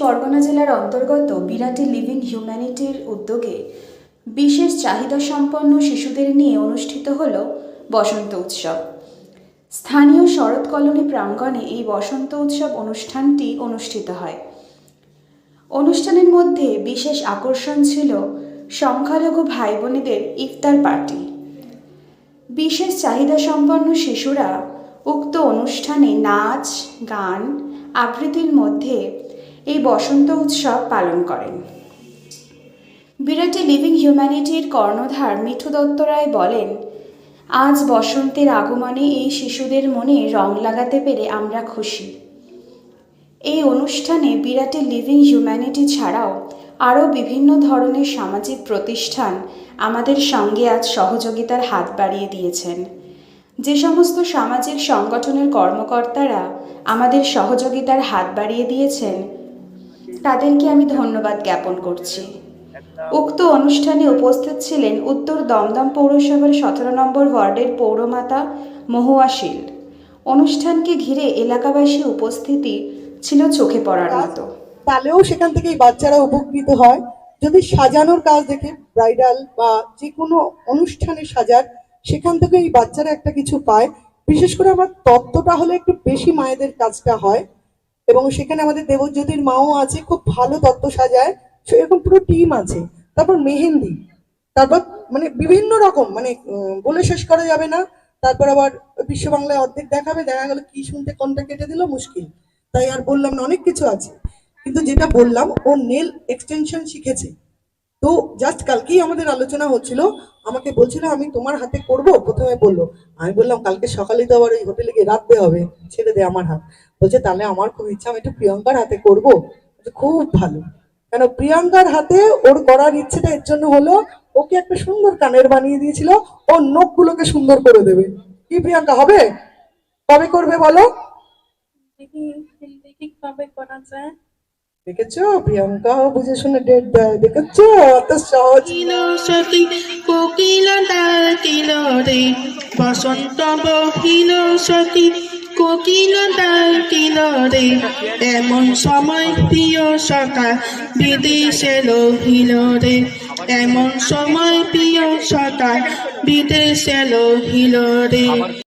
বর্ধমান জেলার অন্তর্গত বিরাটি লিভিং হিউম্যানিটির উদ্যোগে বিশেষ চাহিদা সম্পন্ন শিশুদের নিয়ে অনুষ্ঠিত হল বসন্ত উৎসব। স্থানীয় শরৎ কলোনি প্রাঙ্গণে এই বসন্ত উৎসব অনুষ্ঠানটি অনুষ্ঠিত হয়। অনুষ্ঠানের মধ্যে বিশেষ আকর্ষণ ছিল সংখ্যালঘু ভাই বোনেদের ইফতার পার্টি। বিশেষ চাহিদা সম্পন্ন শিশুরা উক্ত অনুষ্ঠানে নাচ, গান, আবৃত্তির মধ্যে এই বসন্ত উৎসব পালন করেন। বিরাটি লিভিং হিউম্যানিটির কর্ণধার মিঠু দত্ত রায় বলেন, আজ বসন্তের আগমনে এই শিশুদের মনে রং লাগাতে পেরে আমরা খুশি। এই অনুষ্ঠানে বিরাটি লিভিং হিউম্যানিটি ছাড়াও আরও বিভিন্ন ধরনের সামাজিক প্রতিষ্ঠান আমাদের সঙ্গে আজ সহযোগিতার হাত বাড়িয়ে দিয়েছেন। যে সমস্ত সামাজিক সংগঠনের কর্মকর্তারা আমাদের সহযোগিতার হাত বাড়িয়ে দিয়েছেন তাদেরকে আমি ধন্যবাদ জ্ঞাপন করছি। উক্ত অনুষ্ঠানে উপস্থিত ছিলেন উত্তর দমদম পৌরসভার সতেরো নম্বর ওয়ার্ডের পৌরমাতা মহুয়া শীল। অনুষ্ঠানকে ঘিরে এলাকাবাসী উপস্থিতি ছিল চোখে পড়ার মতো। তাহলেও সেখান থেকে বাচ্চারা উপকৃত হয়। যদি সাজানোর কাজ দেখে, ব্রাইডাল বা যে কোনো অনুষ্ঠানে সাজার, সেখান থেকে এই বাচ্চারা একটা কিছু পায়। বিশেষ করে আমার তত্ত্বটা হলে একটু বেশি মায়েদের কাজটা হয়। এবং সেখানে আমাদের দেবজ্যোতির মাও আছে, খুব ভালো তত্ত্ব সাজায়। সেরকম পুরো টিম আছে। তারপর মেহেন্দি। তারপর মানে বিভিন্ন রকম মানে বলে শেষ করা যাবে না। তারপর আবার বিশ্ব বাংলায় অর্ধেক দেখাবে, দেখা গেল কি শুনতে কোনটা কেটে দিল, মুশকিল। তাই আর বললাম না, অনেক কিছু আছে। কিন্তু যেটা বললাম, ও নেল এক্সটেনশন শিখেছে। তো জাস্ট কালকেই আমাদের আলোচনা হচ্ছিল, আমাকে বলছিল, আমি তোমার হাতে করব? প্রথমে বলল, আমি বললাম কালকে সকালে তো আবার ওই হোটেলে গিয়ে রাখতে হবে, ছেড়ে দে আমার হাত। বলছে তাহলে আমার খুব ইচ্ছা আমি একটু প্রিয়ঙ্কার হাতে করব। খুব ভালো। কেন? প্রিয়াঙ্কার হাতে ওর করার ইচ্ছেটা এর জন্য হলো ওকে একটা সুন্দর কানের বানিয়ে দিয়েছিল ওর নখগুলোকে সুন্দর করে দেবে। কি প্রিয়াঙ্কা হবে? কবে করবে বলো? দেখেছ? প্রিয়াঙ্কাও বুঝে শুনে ডেট দেয়। দেখেছ? অত সহজ। বসন্ত বহিল সতী কোকিল ডাকিল রে এমন সময় প্রিয় সকা বিদেশে রহিল রে এমন সময় প্রিয় সকা বিদেশে রহিল রে